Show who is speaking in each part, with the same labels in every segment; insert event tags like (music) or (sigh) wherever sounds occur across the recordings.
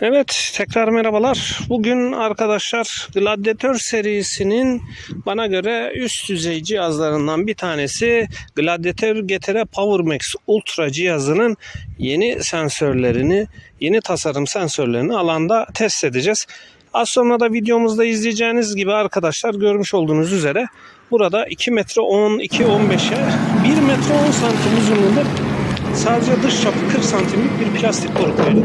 Speaker 1: Evet, tekrar merhabalar. Bugün arkadaşlar Gladiator serisinin bana göre üst düzey cihazlarından bir tanesi Gladiator GTR Power Max Ultra cihazının yeni sensörlerini, yeni tasarım sensörlerini alanda test edeceğiz. Az sonra da videomuzda izleyeceğiniz gibi arkadaşlar görmüş olduğunuz üzere burada 2 metre 10, 2 15'e 1 metre 10 santim uzunluğunda Sadece dış çapı 40 santimlik bir plastik boru koyduk.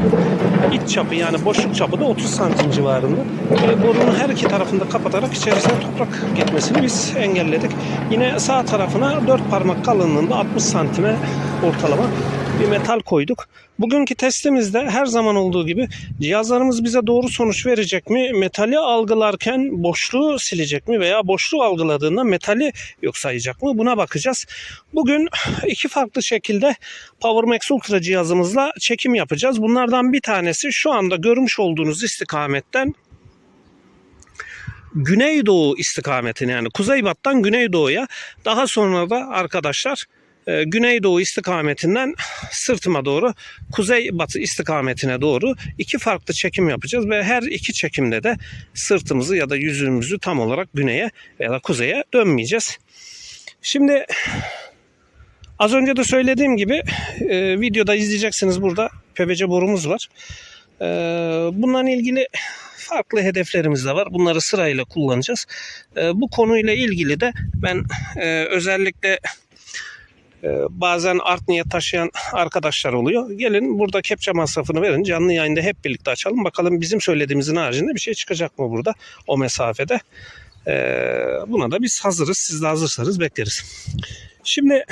Speaker 1: İç çapı yani boşluk çapı da 30 santim civarında. Ve borunun her iki tarafını da kapatarak içerisine toprak gitmesini biz engelledik. Yine sağ tarafına 4 parmak kalınlığında 60 santime ortalama bir metal koyduk. Bugünkü testimizde her zaman olduğu gibi cihazlarımız bize doğru sonuç verecek mi? Metali algılarken boşluğu silecek mi? Veya boşluğu algıladığında metali yok sayacak mı? Buna bakacağız. Bugün iki farklı şekilde PowerMax Ultra cihazımızla çekim yapacağız. Bunlardan bir tanesi şu anda görmüş olduğunuz istikametten Güneydoğu istikametine yani Kuzeybat'tan Güneydoğu'ya daha sonra da arkadaşlar e, Güneydoğu istikametinden sırtıma doğru Kuzeybatı istikametine doğru iki farklı çekim yapacağız ve her iki çekimde de sırtımızı ya da yüzümüzü tam olarak güneye ya da kuzeye dönmeyeceğiz. Şimdi az önce de söylediğim gibi e, videoda izleyeceksiniz burada PVC borumuz var. E, bununla ilgili farklı hedeflerimiz de var. Bunları sırayla kullanacağız. E, bu konuyla ilgili de ben e, özellikle bazen art niyet taşıyan (laughs) arkadaşlar oluyor. Gelin burada kepçe masrafını verin. Canlı yayında hep birlikte açalım. Bakalım bizim söylediğimizin haricinde bir şey çıkacak mı burada o mesafede. E, buna da biz hazırız. Siz de hazırsanız bekleriz. Şimdi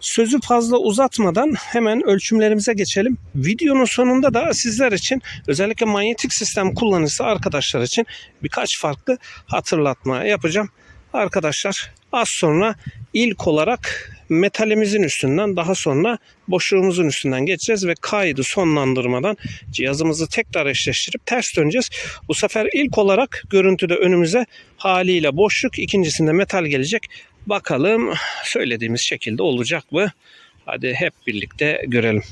Speaker 1: sözü fazla uzatmadan hemen ölçümlerimize geçelim. Videonun sonunda da sizler için özellikle manyetik sistem kullanıcısı arkadaşlar için birkaç farklı hatırlatma yapacağım. Arkadaşlar az sonra ilk olarak metalimizin üstünden daha sonra boşluğumuzun üstünden geçeceğiz ve kaydı sonlandırmadan cihazımızı tekrar eşleştirip ters döneceğiz. Bu sefer ilk olarak görüntüde önümüze haliyle boşluk ikincisinde metal gelecek. Bakalım söylediğimiz şekilde olacak mı? Hadi hep birlikte görelim.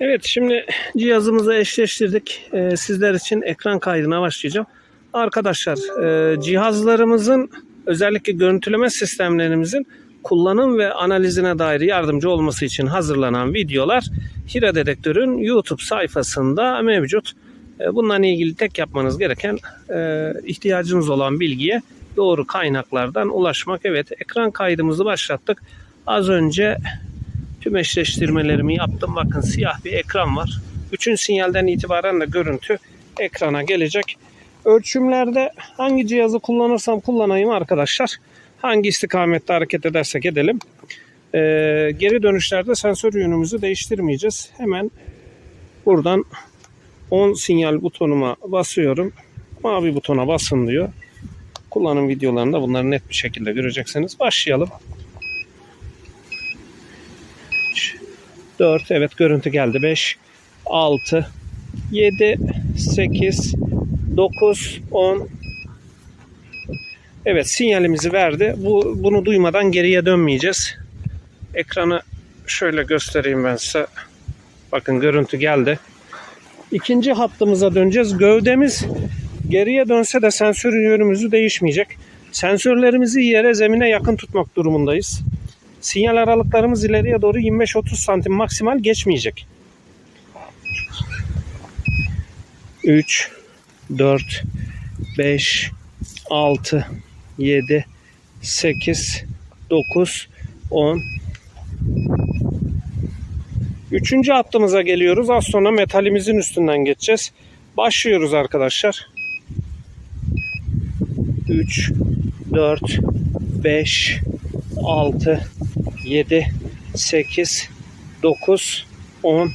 Speaker 1: Evet şimdi cihazımızı eşleştirdik. Ee, sizler için ekran kaydına başlayacağım. Arkadaşlar e, cihazlarımızın özellikle görüntüleme sistemlerimizin kullanım ve analizine dair yardımcı olması için hazırlanan videolar Hira Dedektör'ün YouTube sayfasında mevcut. E, Bununla ilgili tek yapmanız gereken e, ihtiyacınız olan bilgiye doğru kaynaklardan ulaşmak. Evet ekran kaydımızı başlattık. Az önce tüm eşleştirmelerimi yaptım. Bakın siyah bir ekran var. Bütün sinyalden itibaren de görüntü ekrana gelecek. Ölçümlerde hangi cihazı kullanırsam kullanayım arkadaşlar. Hangi istikamette hareket edersek edelim. Ee, geri dönüşlerde sensör yönümüzü değiştirmeyeceğiz. Hemen buradan 10 sinyal butonuma basıyorum. Mavi butona basın diyor. Kullanım videolarında bunları net bir şekilde göreceksiniz. Başlayalım. 4 evet görüntü geldi. 5 6 7 8 9 10 Evet sinyalimizi verdi. Bu bunu duymadan geriye dönmeyeceğiz. Ekranı şöyle göstereyim ben size. Bakın görüntü geldi. İkinci hattımıza döneceğiz. Gövdemiz geriye dönse de sensör yönümüzü değişmeyecek. Sensörlerimizi yere zemine yakın tutmak durumundayız. Sinyal aralıklarımız ileriye doğru 25-30 santim maksimal geçmeyecek. 3 4 5 6 7 8 9 10 Üçüncü hattımıza geliyoruz. Az sonra metalimizin üstünden geçeceğiz. Başlıyoruz arkadaşlar. 3 4 5 6 7 8 9 10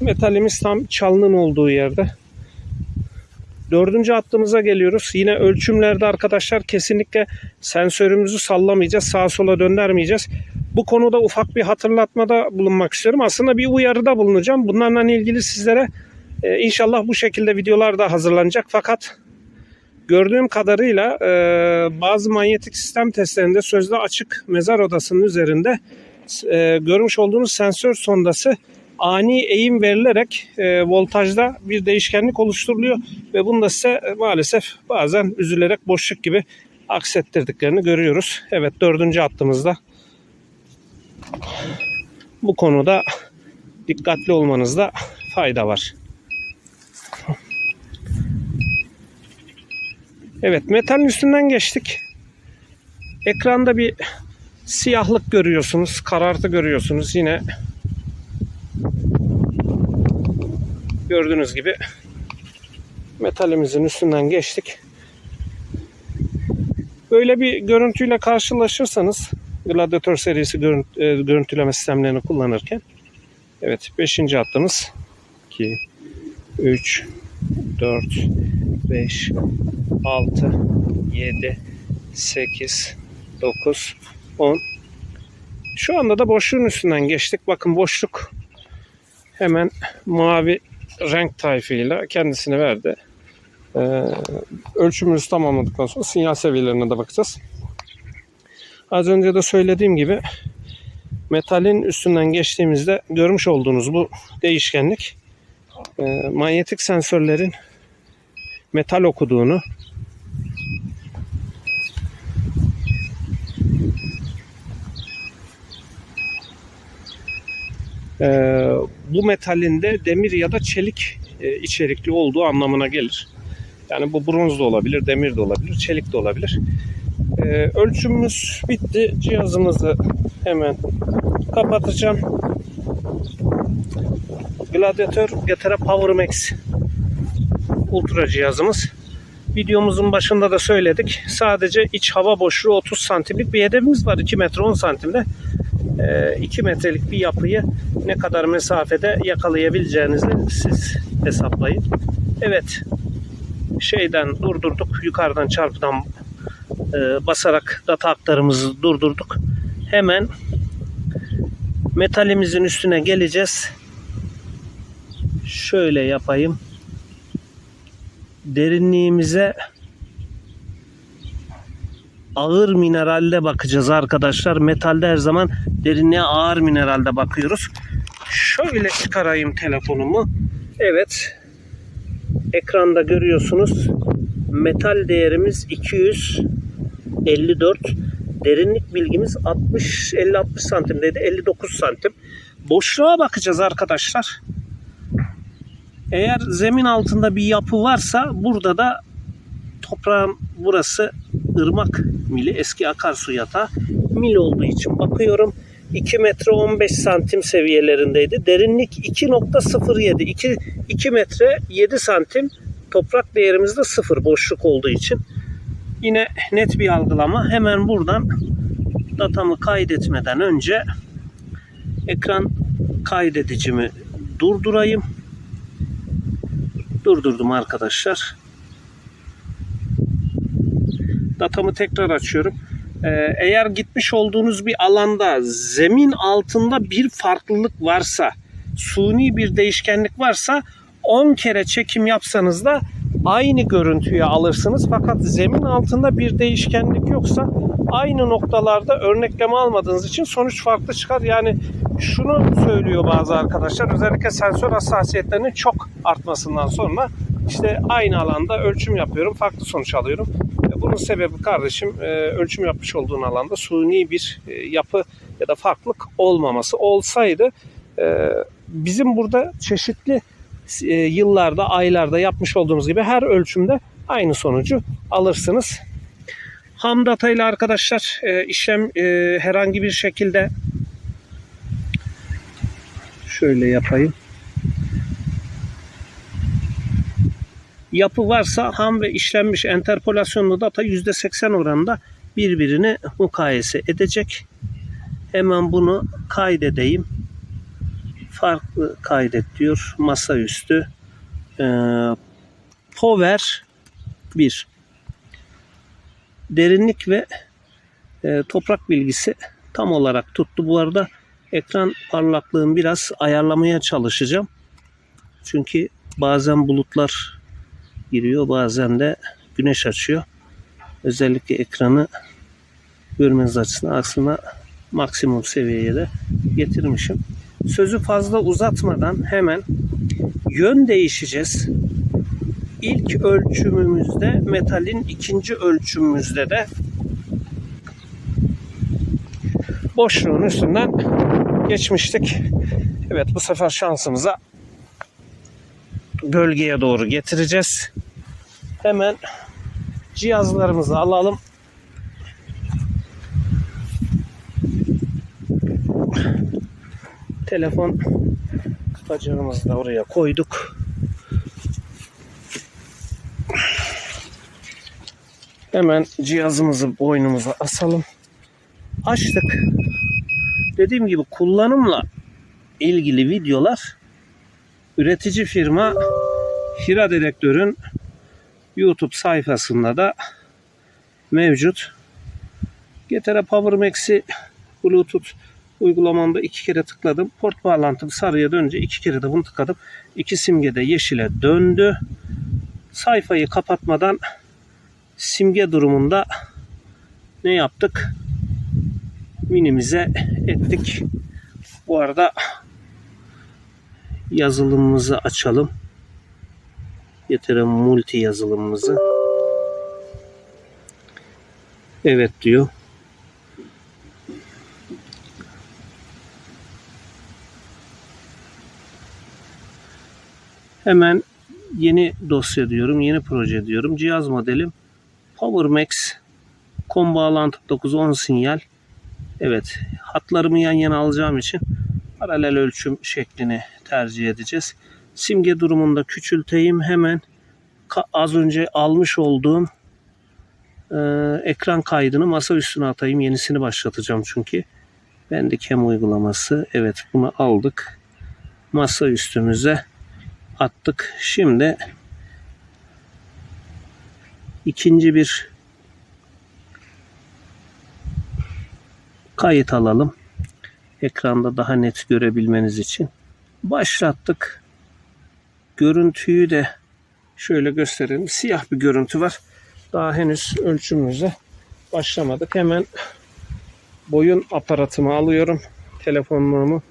Speaker 1: Metalimiz tam çalının olduğu yerde. Dördüncü hattımıza geliyoruz. Yine ölçümlerde arkadaşlar kesinlikle sensörümüzü sallamayacağız. Sağa sola döndürmeyeceğiz. Bu konuda ufak bir hatırlatmada bulunmak istiyorum. Aslında bir uyarıda bulunacağım. Bunlarla ilgili sizlere e, inşallah bu şekilde videolar da hazırlanacak. Fakat gördüğüm kadarıyla e, bazı manyetik sistem testlerinde sözde açık mezar odasının üzerinde e, görmüş olduğunuz sensör sondası ani eğim verilerek e, voltajda bir değişkenlik oluşturuluyor ve bunda size e, maalesef bazen üzülerek boşluk gibi aksettirdiklerini görüyoruz. Evet dördüncü hattımızda bu konuda dikkatli olmanızda fayda var. Evet metalin üstünden geçtik. Ekranda bir siyahlık görüyorsunuz. Karartı görüyorsunuz. Yine gördüğünüz gibi metalimizin üstünden geçtik. Böyle bir görüntüyle karşılaşırsanız Gladiator serisi e, görüntüleme sistemlerini kullanırken evet 5. hattımız 2 3 4 5 6 7 8 9 10 Şu anda da boşluğun üstünden geçtik. Bakın boşluk hemen mavi renk tayfıyla kendisini verdi. Ee, ölçümümüzü tamamladıktan sonra sinyal seviyelerine de bakacağız. Az önce de söylediğim gibi metalin üstünden geçtiğimizde görmüş olduğunuz bu değişkenlik e, manyetik sensörlerin metal okuduğunu e, bu metalin de demir ya da çelik e, içerikli olduğu anlamına gelir. Yani bu bronz da olabilir, demir de olabilir, çelik de olabilir. E, ölçümümüz bitti. Cihazımızı hemen kapatacağım. Gladiator GTR Power Max Ultra cihazımız. Videomuzun başında da söyledik. Sadece iç hava boşluğu 30 santimlik bir hedefimiz var. 2 metre 10 santimde. 2 metrelik bir yapıyı ne kadar mesafede yakalayabileceğinizi siz hesaplayın. Evet. Şeyden durdurduk. Yukarıdan çarpıdan e, basarak data aktarımızı durdurduk. Hemen metalimizin üstüne geleceğiz. Şöyle yapayım. Derinliğimize ağır mineralde bakacağız arkadaşlar. Metalde her zaman derinliğe ağır mineralde bakıyoruz. Şöyle çıkarayım telefonumu. Evet. Ekranda görüyorsunuz. Metal değerimiz 254. Derinlik bilgimiz 60 50 60 santimdeydi. 59 santim. Boşluğa bakacağız arkadaşlar. Eğer zemin altında bir yapı varsa burada da toprağın burası ırmak mili eski akarsu yatağı mil olduğu için bakıyorum 2 metre 15 santim seviyelerindeydi. Derinlik 2.07 2, 2 metre 7 santim toprak değerimiz de 0 boşluk olduğu için. Yine net bir algılama. Hemen buradan datamı kaydetmeden önce ekran kaydedicimi durdurayım. Durdurdum arkadaşlar. Datamı tekrar açıyorum. Ee, eğer gitmiş olduğunuz bir alanda zemin altında bir farklılık varsa, suni bir değişkenlik varsa 10 kere çekim yapsanız da aynı görüntüyü alırsınız. Fakat zemin altında bir değişkenlik yoksa aynı noktalarda örnekleme almadığınız için sonuç farklı çıkar. Yani şunu söylüyor bazı arkadaşlar özellikle sensör hassasiyetlerinin çok artmasından sonra işte aynı alanda ölçüm yapıyorum farklı sonuç alıyorum. Bunun sebebi kardeşim e, ölçüm yapmış olduğun alanda suni bir e, yapı ya da farklılık olmaması olsaydı e, bizim burada çeşitli yıllarda, aylarda yapmış olduğumuz gibi her ölçümde aynı sonucu alırsınız. Ham data ile arkadaşlar işlem herhangi bir şekilde şöyle yapayım. Yapı varsa ham ve işlenmiş enterpolasyonlu data %80 oranında birbirini mukayese edecek. Hemen bunu kaydedeyim. Farklı kaydet diyor. Masaüstü. Ee, power 1. Derinlik ve e, toprak bilgisi tam olarak tuttu. Bu arada ekran parlaklığını biraz ayarlamaya çalışacağım. Çünkü bazen bulutlar giriyor bazen de güneş açıyor. Özellikle ekranı görmeniz açısından aslında maksimum seviyeye de getirmişim. sözü fazla uzatmadan hemen yön değişeceğiz. İlk ölçümümüzde metalin ikinci ölçümümüzde de boşluğun üstünden geçmiştik. Evet bu sefer şansımıza gölgeye doğru getireceğiz. Hemen cihazlarımızı alalım. Telefon bacağımızı da oraya koyduk. Hemen cihazımızı boynumuza asalım. Açtık. Dediğim gibi kullanımla ilgili videolar üretici firma Hira Dedektör'ün YouTube sayfasında da mevcut. GTR Power Max'i Bluetooth uygulamamda iki kere tıkladım. Port bağlantım sarıya dönünce iki kere de bunu tıkladım. İki simge de yeşile döndü. Sayfayı kapatmadan simge durumunda ne yaptık? Minimize ettik. Bu arada yazılımımızı açalım. Getirelim multi yazılımımızı. Evet diyor. Hemen yeni dosya diyorum, yeni proje diyorum. Cihaz modelim Power Max kom bağlantı 910 sinyal. Evet, hatlarımı yan yana alacağım için paralel ölçüm şeklini tercih edeceğiz. Simge durumunda küçülteyim hemen az önce almış olduğum e, ekran kaydını masa üstüne atayım. Yenisini başlatacağım çünkü. Bandicam uygulaması. Evet bunu aldık. Masa üstümüze attık. Şimdi ikinci bir kayıt alalım. Ekranda daha net görebilmeniz için. Başlattık. Görüntüyü de şöyle gösterelim. Siyah bir görüntü var. Daha henüz ölçümümüze başlamadık. Hemen boyun aparatımı alıyorum. Telefonluğumu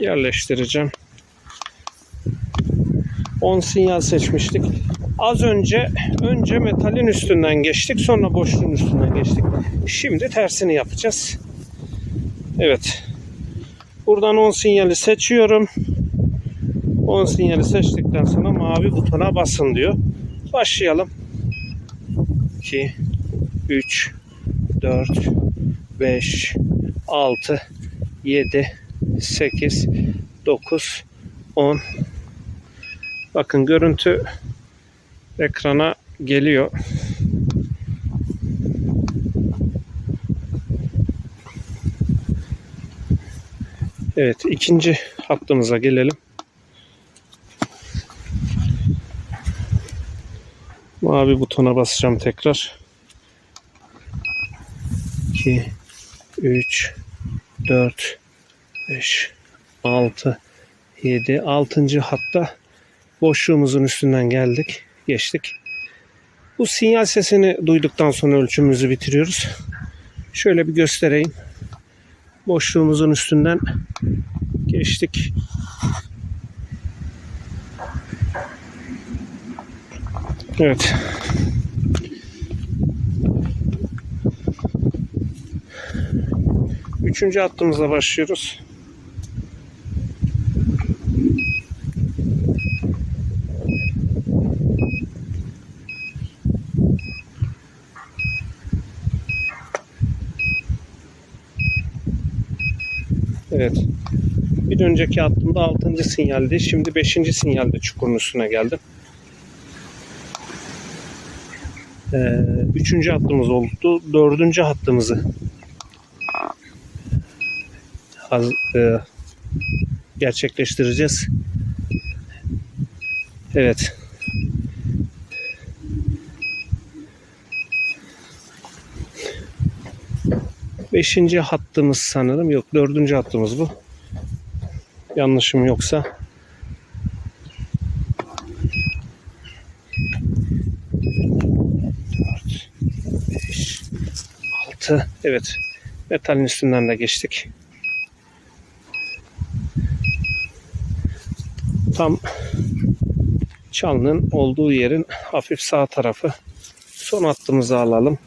Speaker 1: yerleştireceğim. 10 sinyal seçmiştik. Az önce önce metalin üstünden geçtik, sonra boşluğun üstünden geçtik. Şimdi tersini yapacağız. Evet. Buradan 10 sinyali seçiyorum. 10 sinyali seçtikten sonra mavi butona basın diyor. Başlayalım. 2 3 4 5 6 7 8 9 10 Bakın görüntü ekrana geliyor. Evet ikinci hattımıza gelelim. Mavi butona basacağım tekrar. 2 3 4 5 6 7 6. hatta boşluğumuzun üstünden geldik, geçtik. Bu sinyal sesini duyduktan sonra ölçümümüzü bitiriyoruz. Şöyle bir göstereyim. Boşluğumuzun üstünden geçtik. Evet. Üçüncü hattımıza başlıyoruz. Evet. Bir önceki hattımda 6. sinyaldi. Şimdi 5. sinyalde çukurun üstüne geldim. Ee, üçüncü hattımız oldu. Dördüncü hattımızı haz- e, gerçekleştireceğiz. Evet. Beşinci hattımız sanırım. Yok dördüncü hattımız bu. Yanlışım yoksa. Altı. Evet. Metalin üstünden de geçtik. Tam çalının olduğu yerin hafif sağ tarafı. Son hattımızı alalım.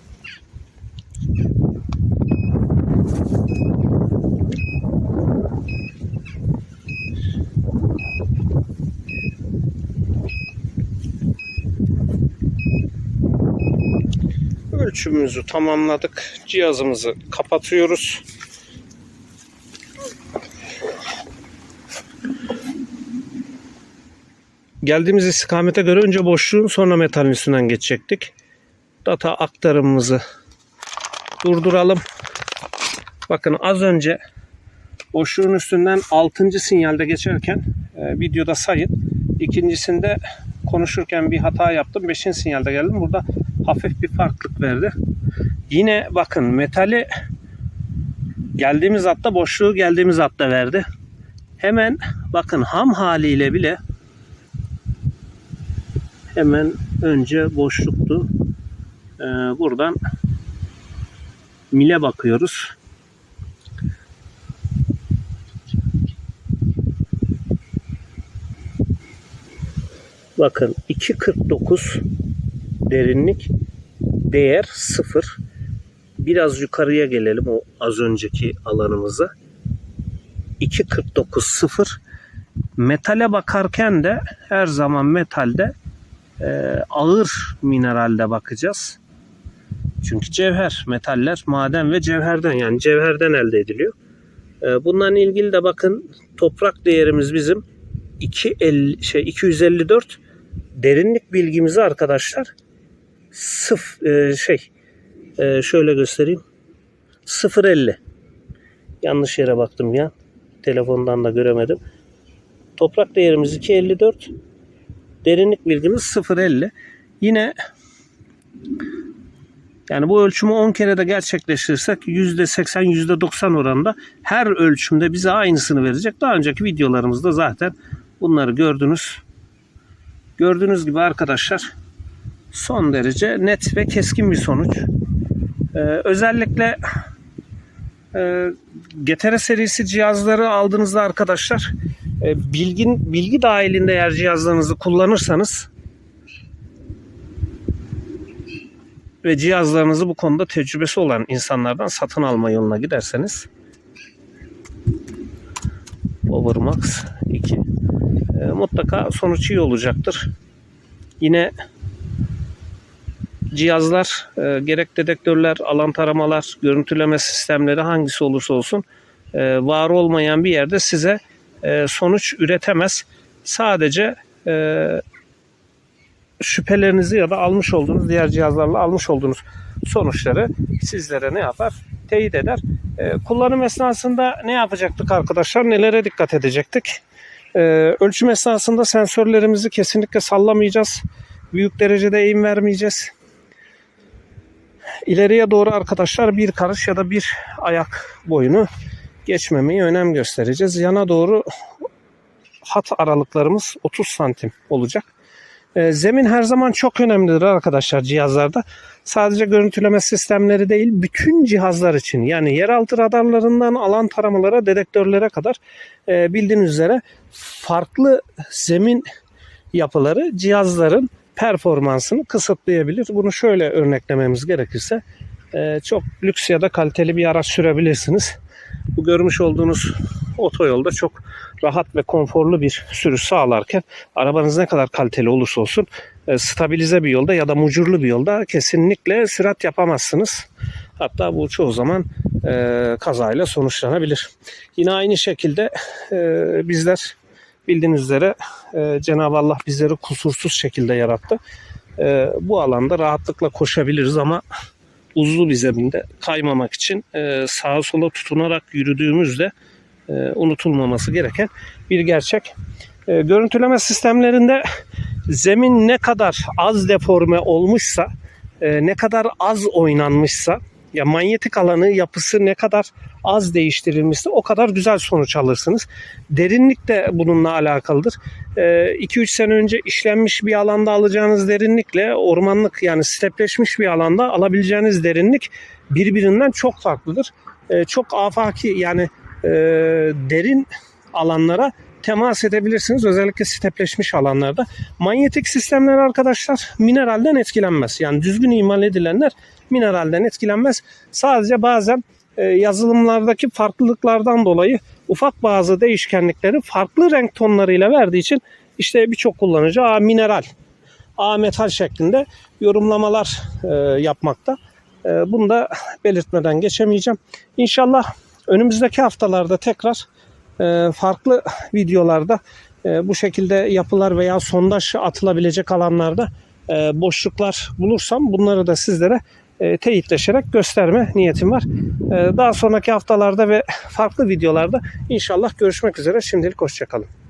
Speaker 1: Ölçümümüzü tamamladık. Cihazımızı kapatıyoruz. Geldiğimiz istikamete göre önce boşluğun sonra metalin üstünden geçecektik. Data aktarımımızı durduralım. Bakın az önce boşluğun üstünden 6. sinyalde geçerken e, videoda sayın. İkincisinde konuşurken bir hata yaptım. 5. sinyalde geldim. Burada hafif bir farklılık verdi. Yine bakın metali geldiğimiz hatta boşluğu geldiğimiz hatta verdi. Hemen bakın ham haliyle bile hemen önce boşluktu. Ee, buradan mile bakıyoruz. Bakın 2.49 derinlik değer 0. Biraz yukarıya gelelim o az önceki alanımıza. 2.49 0. Metale bakarken de her zaman metalde e, ağır mineralde bakacağız. Çünkü cevher, metaller maden ve cevherden yani cevherden elde ediliyor. E, bununla ilgili de bakın toprak değerimiz bizim 250 şey 254 derinlik bilgimizi arkadaşlar sıf e, şey e, şöyle göstereyim. 0.50 yanlış yere baktım ya. Telefondan da göremedim. Toprak değerimiz 254 derinlik bilgimiz 0.50 yine yani bu ölçümü 10 kere de gerçekleştirirsek %80 %90 oranında her ölçümde bize aynısını verecek. Daha önceki videolarımızda zaten bunları gördünüz. Gördüğünüz gibi arkadaşlar son derece net ve keskin bir sonuç. Ee, özellikle e, GTR serisi cihazları aldığınızda arkadaşlar e, bilgin bilgi dahilinde eğer cihazlarınızı kullanırsanız ve cihazlarınızı bu konuda tecrübesi olan insanlardan satın alma yoluna giderseniz Powermax 2 e, mutlaka sonuç iyi olacaktır. Yine cihazlar e, gerek dedektörler, alan taramalar, görüntüleme sistemleri hangisi olursa olsun e, var olmayan bir yerde size e, sonuç üretemez. Sadece e, şüphelerinizi ya da almış olduğunuz diğer cihazlarla almış olduğunuz sonuçları sizlere ne yapar? Teyit eder. E, kullanım esnasında ne yapacaktık arkadaşlar? Nelere dikkat edecektik? E, ölçüm esnasında sensörlerimizi kesinlikle sallamayacağız. Büyük derecede eğim vermeyeceğiz. İleriye doğru arkadaşlar bir karış ya da bir ayak boyunu geçmemeye önem göstereceğiz. Yana doğru hat aralıklarımız 30 santim olacak. E, zemin her zaman çok önemlidir arkadaşlar cihazlarda. Sadece görüntüleme sistemleri değil bütün cihazlar için yani yeraltı radarlarından alan taramalara dedektörlere kadar e, bildiğiniz üzere farklı zemin yapıları cihazların performansını kısıtlayabilir. Bunu şöyle örneklememiz gerekirse e, çok lüks ya da kaliteli bir araç sürebilirsiniz. Bu görmüş olduğunuz otoyolda çok rahat ve konforlu bir sürüş sağlarken arabanız ne kadar kaliteli olursa olsun e, stabilize bir yolda ya da mucurlu bir yolda kesinlikle sürat yapamazsınız. Hatta bu çoğu zaman e, kazayla sonuçlanabilir. Yine aynı şekilde e, bizler bildiğiniz üzere e, Cenab-ı Allah bizleri kusursuz şekilde yarattı. E, bu alanda rahatlıkla koşabiliriz ama uzun bir zeminde kaymamak için e, sağa sola tutunarak yürüdüğümüzde e, unutulmaması gereken bir gerçek. E, görüntüleme sistemlerinde zemin ne kadar az deforme olmuşsa, e, ne kadar az oynanmışsa, ya manyetik alanı yapısı ne kadar az değiştirilmişse o kadar güzel sonuç alırsınız. Derinlik de bununla alakalıdır. 2-3 sene önce işlenmiş bir alanda alacağınız derinlikle ormanlık yani stepleşmiş bir alanda alabileceğiniz derinlik birbirinden çok farklıdır. e, çok afaki yani e, derin alanlara temas edebilirsiniz. Özellikle stepleşmiş alanlarda. Manyetik sistemler arkadaşlar mineralden etkilenmez. Yani düzgün imal edilenler mineralden etkilenmez. Sadece bazen e, yazılımlardaki farklılıklardan dolayı ufak bazı değişkenlikleri farklı renk tonlarıyla verdiği için işte birçok kullanıcı A mineral, A metal şeklinde yorumlamalar e, yapmakta. E, bunu da belirtmeden geçemeyeceğim. İnşallah önümüzdeki haftalarda tekrar farklı videolarda e, bu şekilde yapılar veya sondaj atılabilecek alanlarda e, boşluklar bulursam bunları da sizlere e, teyitleşerek gösterme niyetim var. Daha sonraki haftalarda ve farklı videolarda inşallah görüşmek üzere. Şimdilik hoşçakalın.